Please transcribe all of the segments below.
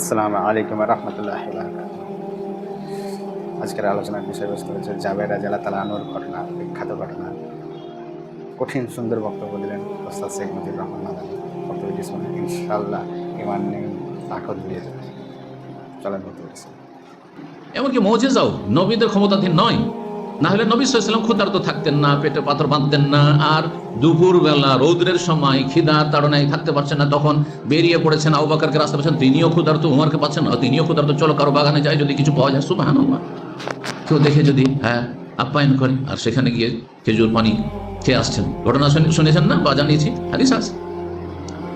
আসসালামু আলাইকুম রহমতুল্লাহ আজকের আলোচনার বিষয়বস্তু হচ্ছে জাবেরা জেলা তালানোর ঘটনা, বিখ্যাত ঘটনা। কঠিন, সুন্দর বক্তব্য দিলেন ওস্তাদ শেখ মুজিবুর রহমান মাদানী। বক্তব্যটি শুনে ইনশাল্লাহ ইমান নেই তাকত দিয়ে যাবে চলেন বক্তব্য। এমনকি মজেজাও নবীদের ক্ষমতাধীন নয়। না হলে নবী সাল্লাম ক্ষুধার্ত থাকতেন না, পেটে পাথর বাঁধতেন না, আর দুপুর বেলা রৌদ্রের সময় খিদা তাড়নায় থাকতে পারছেন না। তখন বেরিয়ে পড়েছেন আউবাকারকে রাস্তা পাচ্ছেন তিনিও ক্ষুধার্ত, উমারকে পাচ্ছেন না, তিনিও ক্ষুধার্ত, চলো কারও বাগানে যায় যদি কিছু পাওয়া যায় সুবাহান কেউ দেখে যদি হ্যাঁ আপ্যায়ন করে, আর সেখানে গিয়ে খেজুর পানি খেয়ে আসছেন। ঘটনা শুনে- শুনেছেন না? বা জানিয়েছি, হাদিস আছে।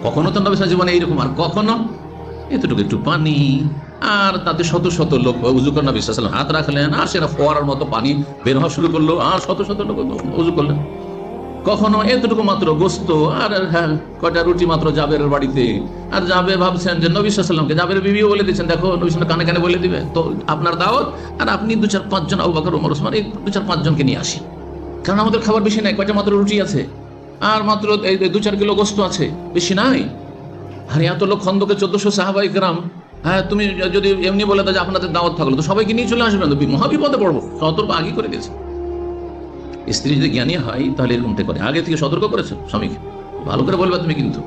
কখনো তো নবী জীবনে এইরকম, আর কখনো? এতটুকু একটু পানি। আর তাতে শত শত লোক উজু করেন নবী হাত রাখলেন, আর সেটা ফোয়ারার মতো পানি বের হওয়া শুরু করল, আর শত শত লোক উজু করলেন। কখনো এতটুকু মাত্র গোস্ত, আর হ্যাঁ কয়টা রুটি মাত্র জাবেরের বাড়িতে। আর যাবে ভাবছেন যে নবী সাল্লামকে জাবের বিবিও বলে দিচ্ছেন দেখো নবী কানে কানে বলে দিবে। তো আপনার দাওয়াত, আর আপনি দু চার পাঁচজন আবু বকর ওমর ওসমান, এই দু চার পাঁচজনকে নিয়ে আসি। কারণ আমাদের খাবার বেশি নাই, কয়টা মাত্র রুটি আছে? আর মাত্র এই দু চার কিলো গোস্ত আছে, বেশি নাই? আর এত লোক খন্দকে চোদ্দশো সাহাবাই গ্রাম হ্যাঁ তুমি যদি এমনি বলে দাও যে আপনাদের দাওয়াত থাকল, তো সবাইকে নিয়ে চলে আসবেন তো বি- মহাবিপদে পড়ব। সতর্ক আগে করে দিয়েছে স্ত্রী যদি জ্ঞানী হয়, তাহলে এরকমটা করে আগে থেকে সতর্ক করেছে স্বামীকে? ভালো করে বলবে তুমি কিন্তু।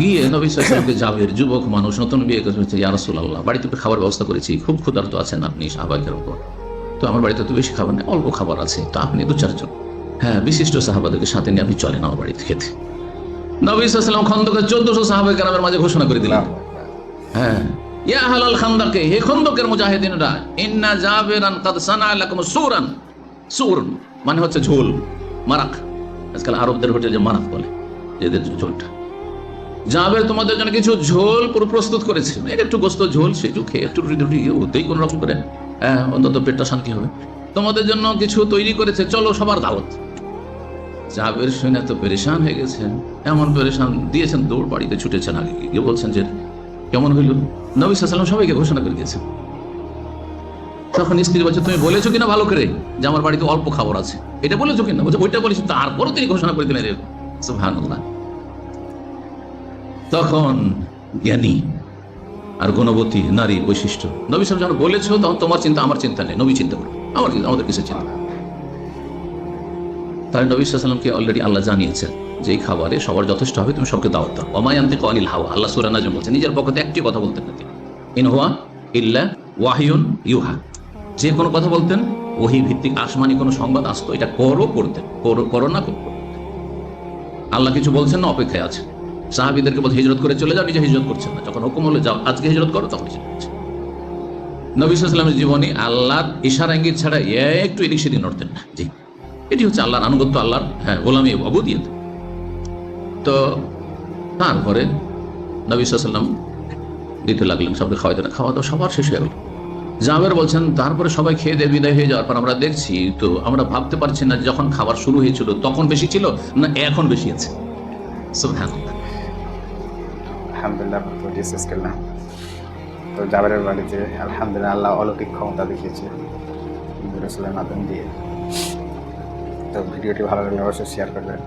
গিয়ে নবী সাল্লামকে যাবের যুবক মানুষ, নতুন বিয়ে করেছে ইয়ারসুল আল্লাহ বাড়িতে খাবার ব্যবস্থা করেছি, খুব ক্ষুধার্ত আছেন আপনি সাহাবাইকের উপর। তো আমার বাড়িতে তো বেশি খাবার নেই, অল্প খাবার আছে, তো আপনি দু চারজন। হ্যাঁ বিশিষ্ট সাহাবাদেরকে সাথে নিয়ে আপনি চলেন আমার বাড়িতে খেতে। নবী সাল্লাম খন্দকের চোদ্দশো সাহাবাই গ্রামের মাঝে ঘোষণা করে দিলেন। হ্যাঁ। মানে ঝোল, মারাক। আরবদের তোমাদের কিছু ঝোল প্রস্তুত করেছে। একটু গোস্ত, ঝোল সেটু খেয়ে একটু ওতেই কোনো রকম করে। হ্যাঁ অন্তত পেটটা শান্তি হবে। তোমাদের জন্য কিছু তৈরি করেছে, চলো সবার দাওয়াত। জাবের শুনে তো পেরেশান হয়ে গেছেন। এমন পেরেশান দিয়েছেন, দৌড় বাড়িতে ছুটেছেন আগে। গিয়ে বলছেন যে কেমন হইল? নবী সাল্লাম সবাইকে ঘোষণা করে দিয়েছেন। তখন স্ত্রী বলছে তুমি বলেছ কিনা ভালো করে? যে আমার বাড়িতে অল্প খাবার আছে। এটা বলেছ কিনা? বলছে, ওইটা বলেছি। তারপরও তিনি ঘোষণা করে দিলেন। এরকম তখন জ্ঞানী আর গুণবতী নারী বৈশিষ্ট্য। নবী সাহেব যখন বলেছ, তখন তোমার চিন্তা, আমার চিন্তা নেই। নবী চিন্তা করো। আমার আমাদের কিছু চিন্তা? তাহলে নবী সাল্লামকে অলরেডি আল্লাহ জানিয়েছেন। যে খাবারে সবার যথেষ্ট হবে, তুমি সবকে দাওয়াত দাও। অমায়ান্তে অনিল হাওয়া। আল্লাহ সুরা নাজম বলছে, নিজের পক্ষে একটি কথা বলতেন না ইন হুয়া ইল্লা ওয়াহিউন ইউহা। যে কোনো কথা বলতেন ওহি ভিত্তিক আসমানি কোনো সংবাদ আসতো, এটা করো, করতেন। করো করো না, করো। আল্লাহ কিছু বলছেন না, অপেক্ষায় আছে। সাহাবিদেরকে বলছে, হিজরত করে চলে যাও, নিজে হিজরত করছেন না। যখন হুকুম হলে, যাও, আজকে হিজরত করো, তখন হিজরত করছে। নবী সাল্লামের জীবনে, আল্লাহর ইশারা, ইঙ্গিত ছাড়া একটু এদিক সেদিক নড়তেন না। জি, এটি হচ্ছে আল্লাহর আনুগত্য, আল্লাহর হ্যাঁ গোলামী, অবদিয়ত। তো তারপরে নবী সাল্লাম দিতে লাগলেন সবকে খাওয়াইতে না খাওয়া দাওয়া সবার শেষ হয়ে গেল। জাবের বলছেন, তারপরে সবাই খেয়ে দিয়ে বিদায় হয়ে যাওয়ার পর আমরা দেখছি তো আমরা ভাবতে পারছি না যখন খাবার শুরু হয়েছিল তখন বেশি ছিল না এখন বেশি আছে। আলহামদুলিল্লাহ বক্তব্যটি করলাম। তো জাবেরের বাড়িতে আলহামদুলিল্লাহ আল্লাহ অলৌকিক ক্ষমতা দেখিয়েছে। রসুলের মাধ্যম দিয়ে। তো ভিডিওটি ভালো লাগলে অবশ্যই শেয়ার করবেন।